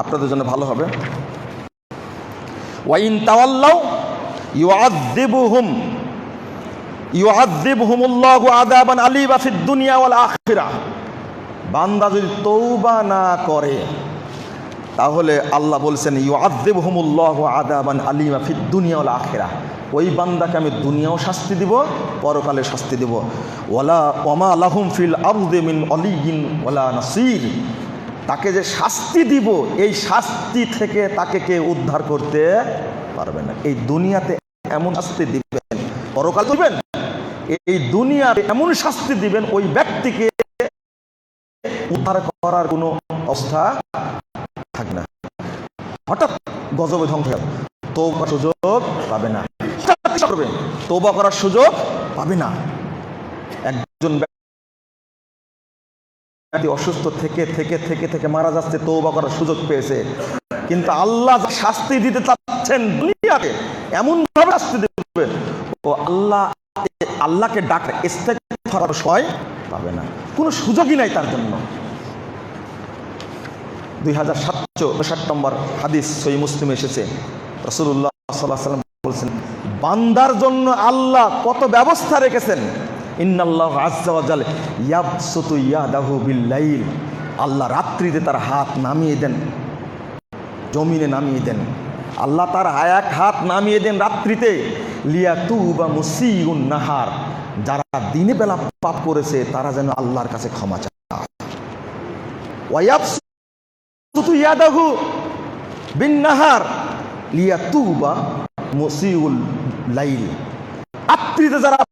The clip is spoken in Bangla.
আপনাদের জন্য ভালো হবে। ওয়াইন তাওয়াল্লাও ইউআযিবুহুম, ইউআযিবহুমুল্লাহু আযাবান আলীবা ফিদ দুনিয়া ওয়াল আখিরাহ বান্দা যদি তৌবা না করে, তাহলে আল্লাহ বলছেন, ইউআযিবহুমুল্লাহু আযাবান আলীমা ফিদ দুনিয়া ওয়াল আখিরাহ ওই বান্দাকে আমি দুনিয়াও শাস্তি দিব, পরকালে শাস্তি দিব। ওয়ালা ওমা লাহুম ফিল আরদি মিন অলিগিন ওয়ালা নাসির। তাকে যে শাস্তি দিব, এই শাস্তি থেকে তাকে কে উদ্ধার করতে পারবে না। এই দুনিয়াতে এমন শাস্তি দিবেন, পরকাল দিবেন, এই দুনিয়াতে এমন শাস্তি দিবেন, ওই ব্যক্তিকে উদ্ধার করার কোনো অবস্থা থাকবে না। হঠাৎ গজবে ধ্বংস তৌবা সুযোগ পাবে না। তৌবা করার সুযোগ পাবে না। একজন ব্যক্তি অসুস্থ থেকে থেকে থেকে থেকে মারা যাচ্ছে তৌবা করার সুযোগ পেয়েছে। কিন্তু আল্লাহ শাস্তি দিতে চাচ্ছেন দুনিয়াতে, এমন ভাবে শাস্তি দেবে ও আল্লাহ, আল্লাহকে ডাক, ইস্তেগফার সময় পাবে না। কোনো সুযোগই নাই তার জন্য। দুই হাজার সাতশো ষাট নম্বর হাদিস সই মুসলিম এসেছে। রসুল্লাহ সাল্লাহ সাল্লাম বলছেন, বান্দার জন্য আল্লাহ কত ব্যবস্থা রেখেছেন? আল্লাহ রাত্রিতে তার হাত নামিয়ে দেন, জমিনে নামিয়ে দেন। আল্লাহ তার এক হাত নামিয়ে দেন রাত্রিতে। লিয়াতু বা মুসিউন নাহার। যারা দিনে বেলা পাপ করেছে, তারা যেন আল্লাহর কাছে ক্ষমা চায়। যারা